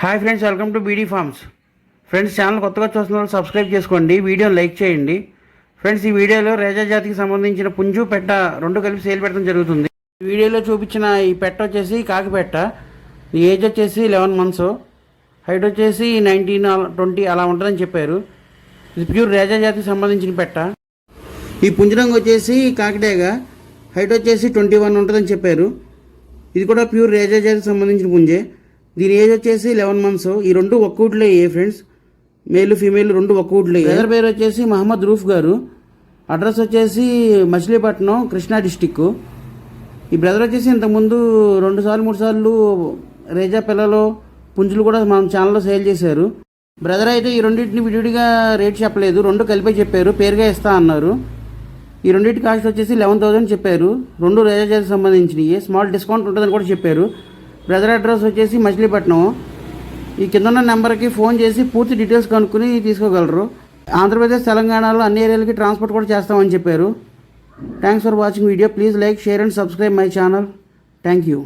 Hi friends welcome to BD farms friends channel కొత్తగా చూస్తున్న వాళ్ళు సబ్స్క్రైబ్ చేసుకోండి వీడియోని లైక్ చేయండి. ఫ్రెండ్స్ ఈ వీడియోలో రేజా జాతికి సంబంధించిన పుంజు పెట్ట రెండు కలిపి సేల్ పెట్టడం జరుగుతుంది. ఈ వీడియోలో చూపించిన ఈ పెట్ట వచ్చేసి కాకి పెట్ట. ఈ ఏజ్ వచ్చేసి లెవెన్ మంత్స్ హైట్ వచ్చేసి నైన్టీన్ ట్వంటీ అలా ఉంటుందని చెప్పారు. ఇది ప్యూర్ రేజా జాతికి సంబంధించిన పెట్ట. ఈ పుంజరంగు వచ్చేసి కాకిడేగా హైట్ వచ్చేసి ట్వంటీ వన్ ఉంటుందని చెప్పారు. ఇది కూడా ప్యూర్ రేజా జాతికి సంబంధించిన పుంజే. దీని ఏజ్ వచ్చేసి లెవెన్ మంత్స్ ఈ రెండు ఒక్కూట్లో ఏ ఫ్రెండ్స్ మేలు ఫీమేల్ రెండు ఒక్కూట్లో ఎదర్ పేరు వచ్చేసి మహమ్మద్ రూఫ్ గారు. అడ్రస్ వచ్చేసి మచిలీపట్నం కృష్ణా డిస్టిక్ ఈ బ్రదర్ వచ్చేసి ఇంతకుముందు రెండు సార్లు మూడు సార్లు రేజా పిల్లలు పుంజులు కూడా మన ఛానల్లో సేల్ చేశారు. బ్రదర్ అయితే ఈ రెండింటిని విడివిడిగా రేట్ చెప్పలేదు. రెండు కలిపే చెప్పారు. పేరుగా ఇస్తా అన్నారు. ఈ రెండింటి కాస్ట్ వచ్చేసి లెవెన్ థౌసండ్ చెప్పారు. రెండు రేజా చేసి సంబంధించినవి స్మాల్ డిస్కౌంట్ ఉంటుందని కూడా చెప్పారు. బ్రదర్ అడ్రస్ వచ్చేసి మచిలీపట్నం. ఈ కింద ఉన్న నెంబర్కి ఫోన్ చేసి పూర్తి డీటెయిల్స్ కనుక్కొని తీసుకోగలరు. ఆంధ్రప్రదేశ్ తెలంగాణలో అన్ని ఏరియాలకి ట్రాన్స్పోర్ట్ కూడా చేస్తామని చెప్పారు. Thanks for watching video please like share and subscribe my channel thank you